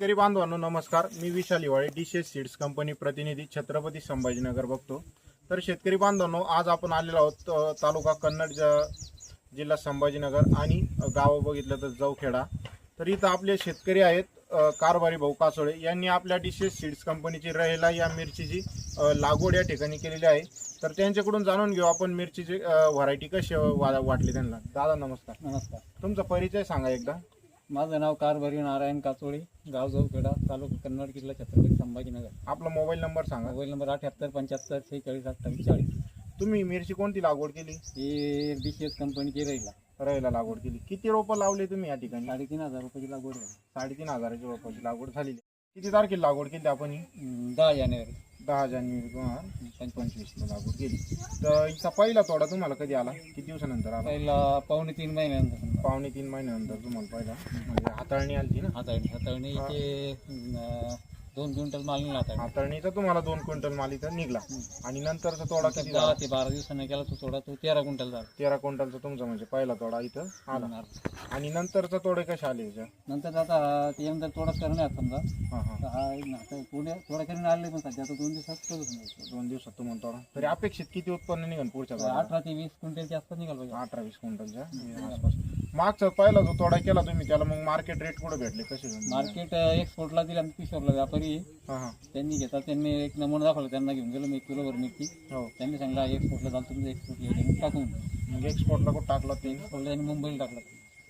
शेतकरी बांधवांनो नमस्कार. मी Vishal Hiwale DCS seeds company प्रतिनिधी छत्रपती संभाजीनगर बघतो. तर शेतकरी बांधवांनो आज आपण आलेलो आहोत तालुका कन्नड ज- जिल्हा संभाजीनगर आणि गाव बघितलं तर जवखेडा. तर इथं आपले शेतकरी आहेत कारभारी भाऊ कासोळे. यांनी आपल्या डीसीएस सीड्स कंपनीची रहेला या मिरचीची लागवड या ठिकाणी केलेली आहे. तर त्यांच्याकडून जाणून घेऊ आपण मिरचीची व्हरायटी कशी वाटली त्यांना. दादा नमस्कार. नमस्कार. तुमचा परिचय सांगा एकदा. माझं नाव कारभारी नारायण काचोळे गाव जवखेडा तालुका कन्नड जिल्हा छत्रपती संभाजीनगर. आपला मोबाईल नंबर सांगा. मोबाईल नंबर अठ्याहत्तर पंच्याहत्तर सेहेचाळीस अठ्ठावीस चाळीस. तुम्ही मिरची कोणती लागवड केली? ही डी सी एस कंपनीची राहिला रायला लागवड केली. किती रोपं लावले तुम्ही या ठिकाणी? साडेतीन हजार रुपयाची लागवड झाली. साडेतीन हजाराची रोपाची लागवड झालेली. किती तारखेला लागवड केली आपण ही? अं, दहा जानेवारी. दहा जानेवारी दोन हजार पंचवीसला लागवड केली. तर हिचा पहिला तोडा तुम्हाला कधी आला? किती दिवसानंतर आला? पहिला पावणे तीन महिन्यानंतर समजा. पावणे तीन महिन्यानंतर तुम्हाला पहिला. म्हणजे हाताळणी आली ना? हाताळणी हाताळणीचे अं, दोन क्विंटल माल निघाला हाताळणी हाताळणीचा तुम्हाला दोन क्विंटल माल इथं निघला. आणि नंतरचा तोडा किती दहा झाला? ते बारा दिवसांनी केला तो थोडा तो तेरा क्विंटल झाला. तेरा क्विंटलचा तुमचा म्हणजे पहिला तोडा इथं आला. आणि नंतरचा तोडे कसे आले याच्या? नंतर आता ते नंतर थोडाच करणार समजा. हां हां. तर हा आता पुढे थोडा करून आले पण सध्या आता दोन दिवसात समजा दोन दिवसात तुम्हाला तोडा. तरी अपेक्षित किती उत्पन्न निघेल पुढच्या? अठरा ते वीस क्विंटलच्या आसपास निघाल पाहिजे अठरा वीस क्विंटलच्या आसपास. मागचा पहिला जो तोडा केला तुम्ही त्याला मग मार्केट रेट कुठे भेटले? कसे मार्केट एक्सपोर्टला दिला आणि किशोरला व्यापारी. हा हा. त्यांनी घेतात त्यांनी एक नमुना दाखवला त्यांना घेऊन गेलो मी एक किलो भर निघती हो. त्यांनी सांगितलं एक्सपोर्टला जाल तुमचं एक्सपोर्ट टाकून. मग एक्सपोर्टला कुठं टाकला ते एक्सपोर्टला त्यांनी मुंबईला टाकलं.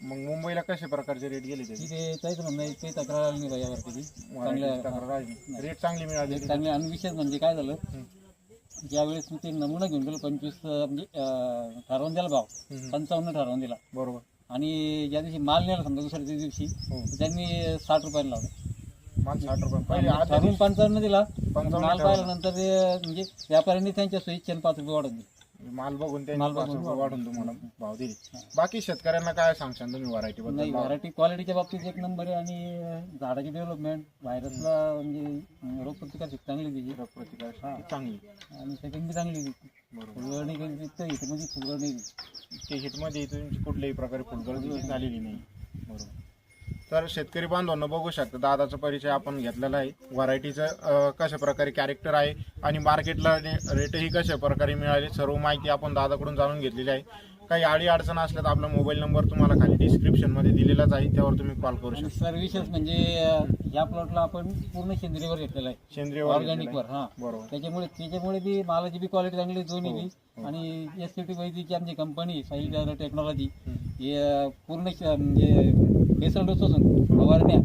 मग मुंबईला कशा प्रकारचे रेट गेले त्याचे? तिथे त्याच म्हणणं काही तक्रार आली नाही बाई यावरती चांगल्या रेट चांगली मिळाली चांगले आणि विशेष म्हणजे काय झालं ज्यावेळेस मी ते नमुना घेऊन गेलो पंचवीस अं, म्हणजे अं, ठरवून दिला भाव हम्म. पंचावन्न ठरवून दिला. बरोबर. आणि ज्या दिवशी माल नेला समजा दुसऱ्या दिवशी हो. तर त्यांनी साठ रुपयाला लावला. माल साठ रुपये पहिले आधी ठरवून पंचावन्न दिला. पंचावन्न माल पाहिल्यानंतर ते म्हणजे व्यापाऱ्यांनी त्यांच्या स्वेच्छेने पाच रुपये वाढवून दिले. माल बघून त्यांनी माल पाच बघून रुपये वाढून तुम्हाला भाव दिले. बाकी शेतकऱ्यांना काय सांगशाल तुम्ही व्हरायटी नाही बद्दल व्हरायटी क्वालिटीच्या बाबतीत एक नंबर आहे आणि झाडाची डेव्हलपमेंट व्हायरसला म्हणजे अं, रोगप्रतिकार शक्ती चांगली आहे त्याची प्रतिकार शक्ती चांगली. आणि सेकंड बी चांगली. बरोबर फुलगळणी काही तर हिटमध्ये फुलगळणी ते हिटमध्ये तुमची कुठल्याही प्रकारे फुलगळती झालेली नाही. बरोबर. तर शेतकरी बांधवांना बघू शकता दादाचा परिचय आपण घेतलेला आहे. व्हरायटीचं कशा प्रकारे कॅरेक्टर आहे आणि मार्केटला रेटही कशा प्रकारे मिळाले सर्व माहिती आपण दादाकडून जाणून घेतलेली आहे. काही अडी अडचण असल्या तर आपला मोबाईल नंबर तुम्हाला खाली डिस्क्रिप्शनमध्ये दिलेलाच आहे त्यावर तुम्ही कॉल करू शकता. सर विशेष म्हणजे ह्या प्लॉटला आपण पूर्ण सेंद्रियवर घेतलेला आहे. सेंद्रिय ऑर्गॅनिक वर हा. बरोबर. त्याच्यामुळे त्याच्यामुळे बी मालाची बी क्वालिटी चांगली आहे दोन्ही बी. आणि एस सी टी वैद्यची आमची कंपनी साईल टेक्नॉलॉजी हे अं, पूर्ण श- म्हणजे बेसल डोस असून फवारण्या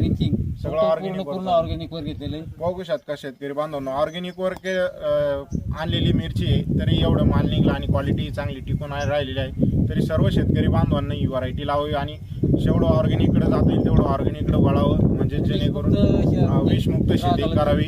सगळं पूर्ण organic पूर्ण ऑर्गॅनिक वर घेतलेलं. आहे बघू शकता शेतकरी बांधवांना? ऑर्गॅनिक वर के अं, आणलेली मिरची आहे तरी एवढं माल निघला आणि क्वालिटी चांगली टिकून आहे- राहिलेली आहे. तरी सर्व शेतकरी बांधवांना ही व्हरायटी लावावी आणि जेवढं ऑर्गॅनिककडे जाता येईल तेवढं ऑर्गॅनिककडे वळावं. म्हणजे जेणेकरून विषमुक्त शेती करावी.